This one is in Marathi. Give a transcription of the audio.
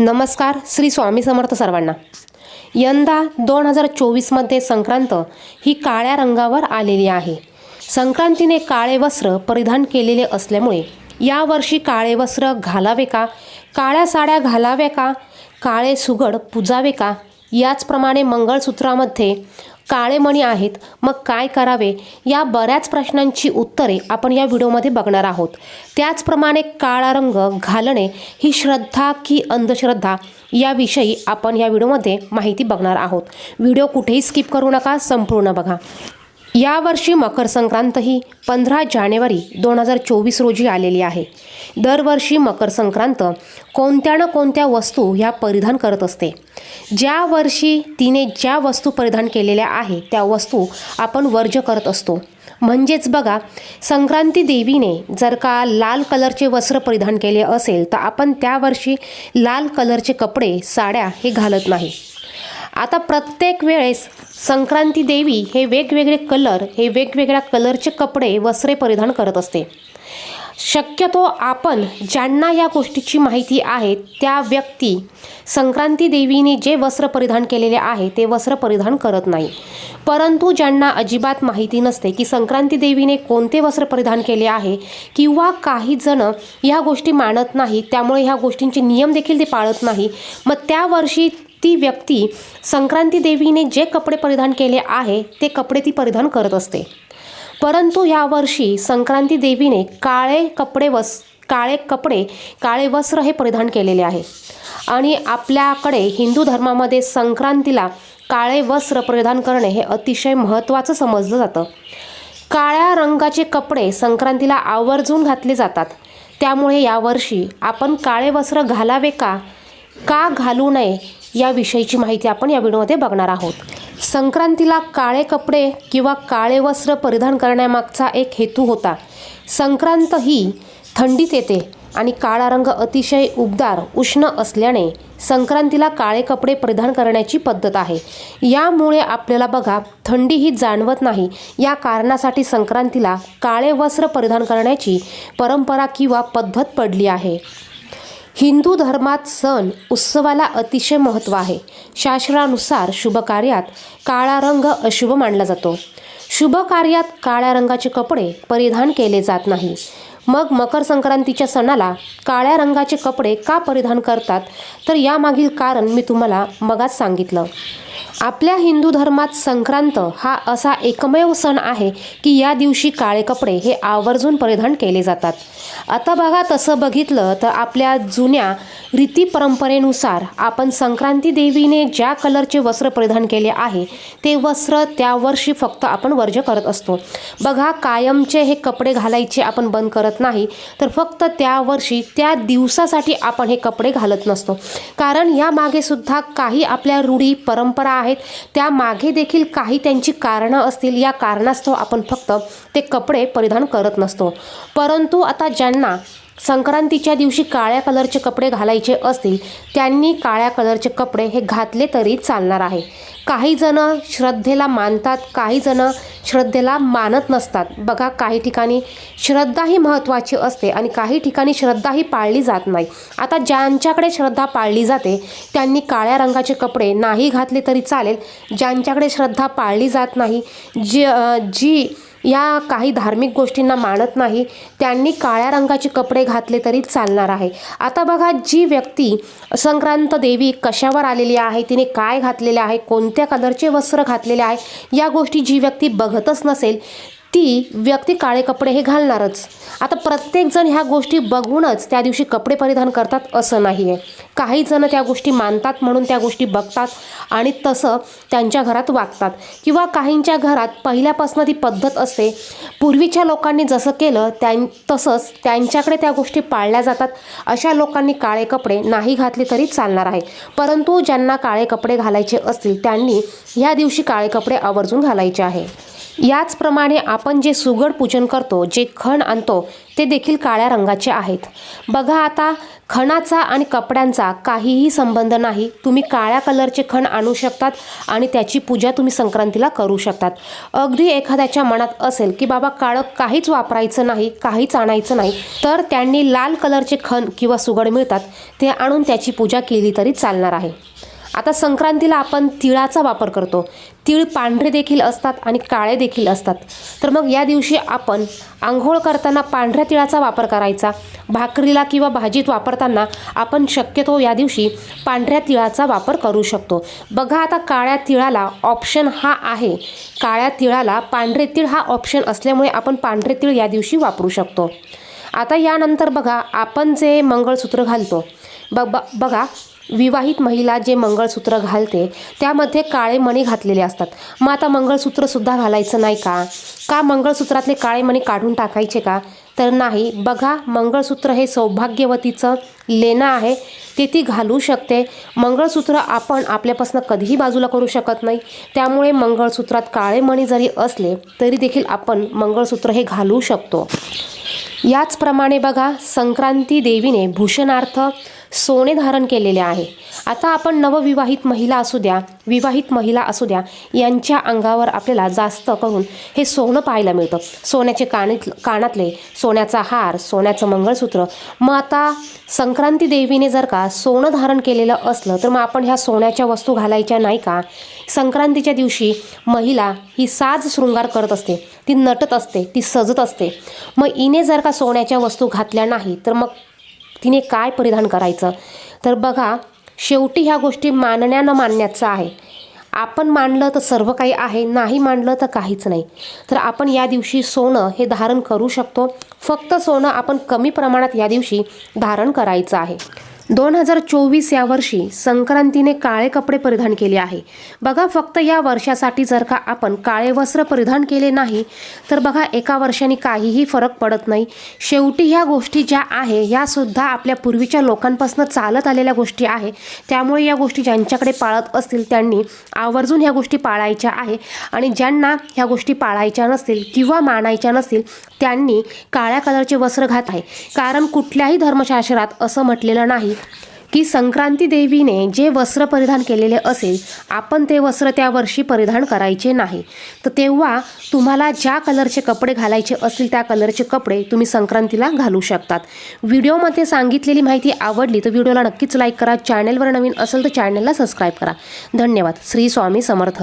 नमस्कार श्री स्वामी समर्थ सर्वांना. यंदा दोन हजार चोवीसमध्ये संक्रांत ही काळ्या रंगावर आलेली आहे. संक्रांतीने काळे वस्त्र परिधान केलेले असल्यामुळे यावर्षी काळे वस्त्र घालावे का? काळ्या साड्या घालाव्या का? काळे सुगड पुजावे का? याचप्रमाणे मंगळसूत्रामध्ये काळे मणी आहेत मग काय करावे? या बऱ्याच प्रश्नांची उत्तरे आपण या व्हिडिओमध्ये बघणार आहोत. त्याचप्रमाणे काळा रंग घालणे ही श्रद्धा की अंधश्रद्धा याविषयी आपण या व्हिडिओमध्ये माहिती बघणार आहोत. व्हिडिओ कुठेही स्किप करू नका संपूर्ण बघा. यावर्षी मकर संक्रांत ही पंधरा जानेवारी दोन हजार चोवीस रोजी आलेली आहे. दरवर्षी मकर संक्रांत कोणत्या ना कोणत्या वस्तू ह्या परिधान करत असते. ज्या वर्षी तिने ज्या वस्तू परिधान केलेल्या आहे त्या वस्तू आपण वर्ज्य करत असतो. म्हणजेच बघा संक्रांती देवीने जर का लाल कलरचे वस्त्र परिधान केले असेल तर आपण त्या वर्षी लाल कलरचे कपडे साड्या हे घालत नाही. आता प्रत्येक वेळेस संक्रांती देवी हे वेगवेगळे कलर हे वेगवेगळ्या कलरचे कपडे वस्त्रे परिधान करत असते. शक्यतो आपण ज्यांना या गोष्टीची माहिती आहे त्या व्यक्ती संक्रांती देवीने जे वस्त्र परिधान केलेले आहे ते वस्त्र परिधान करत नाही. परंतु ज्यांना अजिबात माहिती नसते की संक्रांती देवीने कोणते वस्त्र परिधान केले आहे किंवा काही जण ह्या गोष्टी मानत नाही त्यामुळे ह्या गोष्टींचे नियम देखील ते पाळत नाही मग त्या वर्षी ती व्यक्ती संक्रांती देवीने जे कपडे परिधान केले आहे ते कपडे ती परिधान करत असते. परंतु यावर्षी संक्रांती देवीने काळे कपडे वस काळे कपडे काळे वस्त्र हे परिधान केलेले आहे. आणि आपल्याकडे हिंदू धर्मामध्ये संक्रांतीला काळे वस्त्र परिधान करणे हे अतिशय महत्त्वाचं समजलं जातं. काळ्या रंगाचे कपडे संक्रांतीला आवर्जून घातले जातात. त्यामुळे यावर्षी आपण काळे वस्त्र घालावे का? का घालू नये याविषयीची माहिती आपण या व्हिडिओमध्ये बघणार आहोत. संक्रांतीला काळे कपडे किंवा काळे वस्त्र परिधान करण्यामागचा एक हेतू होता. संक्रांत ही थंडीत येते आणि काळा रंग अतिशय उबदार उष्ण असल्याने संक्रांतीला काळे कपडे परिधान करण्याची पद्धत आहे. यामुळे आपल्याला बघा थंडी ही जाणवत नाही. या कारणासाठी संक्रांतीला काळे वस्त्र परिधान करण्याची परंपरा किंवा पद्धत पडली आहे. हिंदू धर्मात सण उत्सवाला अतिशय महत्त्व आहे. शास्त्रानुसार शुभ कार्यात काळा रंग अशुभ मानला जातो. शुभ कार्यात काळ्या रंगाचे कपडे परिधान केले जात नाही. मग मकर संक्रांतीच्या सणाला काळ्या रंगाचे कपडे का परिधान करतात? तर यामागील कारण मी तुम्हाला मगाच सांगितलं. आपल्या हिंदू धर्मात संक्रांत हा असा एकमेव सण आहे की या दिवशी काळे कपडे हे आवर्जून परिधान केले जातात. आता बघा तसं बघितलं तर आपल्या जुन्या रीती परंपरेनुसार आपण संक्रांती देवीने ज्या कलरचे वस्त्र परिधान केले आहे ते वस्त्र त्या वर्षी फक्त आपण वर्ज्य करत असतो. बघा कायमचे हे कपडे घालायचे आपण बंद करत नाही तर फक्त त्या वर्षी त्या दिवसासाठी आपण हे कपडे घालत नसतो. कारण यामागे सुद्धा काही आपल्या रूढी परंपरा आहेत त्या मागे देखील काही त्यांची कारणं असतील. या कारणास्तव आपण फक्त ते कपडे परिधान करत नसतो. परंतु आता ज्यांना संक्रांतीच्या दिवशी काळ्या कलरचे कपडे घालायचे असतील त्यांनी काळ्या कलरचे कपडे हे घातले तरी चालणार आहे. काही जण श्रद्धेला मानतात काही जण श्रद्धेला मानत नसतात. बघा काही ठिकाणी श्रद्धा ही महत्त्वाची असते आणि काही ठिकाणी श्रद्धा ही पाळली जात नाही. आता ज्यांच्याकडे श्रद्धा पाळली जाते त्यांनी काळ्या रंगाचे कपडे नाही घातले तरी चालेल. ज्यांच्याकडे श्रद्धा पाळली जात नाही जी जी या काही धार्मिक गोष्टींना मानत नाही त्यांनी काळ्या रंगाचे कपडे घातले तरी चालणार आहे. आता बघा जी व्यक्ती संक्रांत देवी कशावर आलेली आहे तिने काय घातलेले आहे कोणत्या कलरचे वस्त्र घातलेले आहे या गोष्टी जी व्यक्ती बघतच नसेल ती व्यक्ती काळे कपडे हे घालणारच. आता प्रत्येकजण ह्या गोष्टी बघूनच त्या दिवशी कपडे परिधान करतात असं नाही आहे काही जण त्या गोष्टी मानतात म्हणून त्या गोष्टी बघतात आणि तसं त्यांच्या घरात वागतात. किंवा काहींच्या घरात पहिल्यापासून ती पद्धत असते पूर्वीच्या लोकांनी जसं केलं त्यां तसंच त्यांच्याकडे त्या गोष्टी पाळल्या जातात. अशा लोकांनी काळे कपडे नाही घातले तरी चालणार आहे. परंतु ज्यांना काळे कपडे घालायचे असतील त्यांनी ह्या दिवशी काळे कपडे आवर्जून घालायचे आहे. याचप्रमाणे आपण जे सुगड पूजन करतो जे खण आणतो ते देखील काळ्या रंगाचे आहेत. बघा आता खणाचा आणि कपड्यांचा काहीही संबंध नाही. तुम्ही काळ्या कलरचे खण आणू शकतात आणि त्याची पूजा तुम्ही संक्रांतीला करू शकतात. अगदी एखाद्याच्या मनात असेल की बाबा काळं काहीच वापरायचं नाही काहीच आणायचं नाही तर त्यांनी लाल कलरचे खण किंवा सुगड मिळतात ते आणून त्याची पूजा केली तरी चालणार आहे. आता संक्रांतीला आपण तिळाचा वापर करतो. तिळ पांढरे देखील असतात आणि काळे देखील असतात. तर मग या दिवशी आपण आंघोळ करताना पांढऱ्या तिळाचा वापर करायचा. भाकरीला किंवा भाजीत वापरताना आपण शक्यतो या दिवशी पांढऱ्या तिळाचा वापर करू शकतो. बघा आता काळ्या तिळाला ऑप्शन हा आहे. काळ्या तिळाला पांढरे तिळ हा ऑप्शन असल्यामुळे आपण पांढरे तिळ या दिवशी वापरू शकतो. आता यानंतर बघा आपण जे मंगळसूत्र घालतो. ब ब बघा विवाहित महिला जे मंगळसूत्र घालते त्यामध्ये काळे मणी घातलेले असतात. मग आता मंगळसूत्रसुद्धा घालायचं नाही का? का मंगळसूत्रातले काळे मणी काढून टाकायचे का? तर नाही बघा मंगळसूत्र हे सौभाग्यवतीचं लेणं आहे ते ती घालू शकते. मंगळसूत्र आपण आपल्यापासून कधीही बाजूला करू शकत नाही. त्यामुळे मंगळसूत्रात काळे मणी जरी असले तरी देखील आपण मंगळसूत्र हे घालू शकतो. याचप्रमाणे बघा संक्रांती देवीने भूषणार्थ सोने धारण केलेले आहे. आता आपण नवविवाहित महिला असू द्या विवाहित महिला असू द्या यांच्या अंगावर आपल्याला जास्त करून हे सोनं पाहायला मिळतं. सोन्याचे कानीत कानातले सोन्याचा हार सोन्याचं मंगळसूत्र. मग आता संक्रांती देवीने जर का सोनं धारण केलेलं असलं तर मग आपण ह्या सोन्याच्या वस्तू घालायच्या नाही का? संक्रांतीच्या दिवशी महिला ही साज शृंगार करत असते ती नटत असते ती सजत असते. मग इने जर का सोन्याच्या वस्तू घातल्या नाही तर मग तिने काय परिधान करायचं? तर बघा शेवटी ह्या गोष्टी मानण्या न मानण्याचं आहे. आपण मानलं तर सर्व काही आहे नाही मानलं तर काहीच नाही. तर आपण या दिवशी सोनं हे धारण करू शकतो. फक्त सोनं आपण कमी प्रमाणात या दिवशी धारण करायचं आहे. दोन हजार चोवीस या वर्षी संक्रांतीने काळे कपडे परिधान केले आहे. बघा फक्त या वर्षासाठी जर का आपण काळे वस्त्र परिधान केले नाही तर बघा एका वर्षाने काहीही फरक पडत नाही. शेवटी ह्या गोष्टी ज्या आहे ह्यासुद्धा आपल्या पूर्वीच्या लोकांपासून चालत आलेल्या गोष्टी आहे. त्यामुळे या गोष्टी ज्यांच्याकडे पाळत असतील त्यांनी आवर्जून ह्या गोष्टी पाळायच्या आहे. आणि ज्यांना ह्या गोष्टी पाळायच्या नसतील किंवा मानायच्या नसतील त्यांनी काळ्या कलरचे वस्त्र घात आहे. कारण कुठल्याही धर्मशास्त्रात असं म्हटलेलं नाही की संक्रांती देवीने जे वस्त्र परिधान केलेले असेल आपण ते वस्त्र त्या वर्षी परिधान करायचे नाही. तर तेव्हा तुम्हाला ज्या कलरचे कपडे घालायचे असतील त्या कलरचे कपडे तुम्ही संक्रांतीला घालू शकतात. व्हिडिओमध्ये सांगितलेली माहिती आवडली तर व्हिडिओला नक्कीच लाईक करा. चॅनलवर नवीन असेल तर चॅनलला सबस्क्राईब करा. धन्यवाद. श्री स्वामी समर्थ.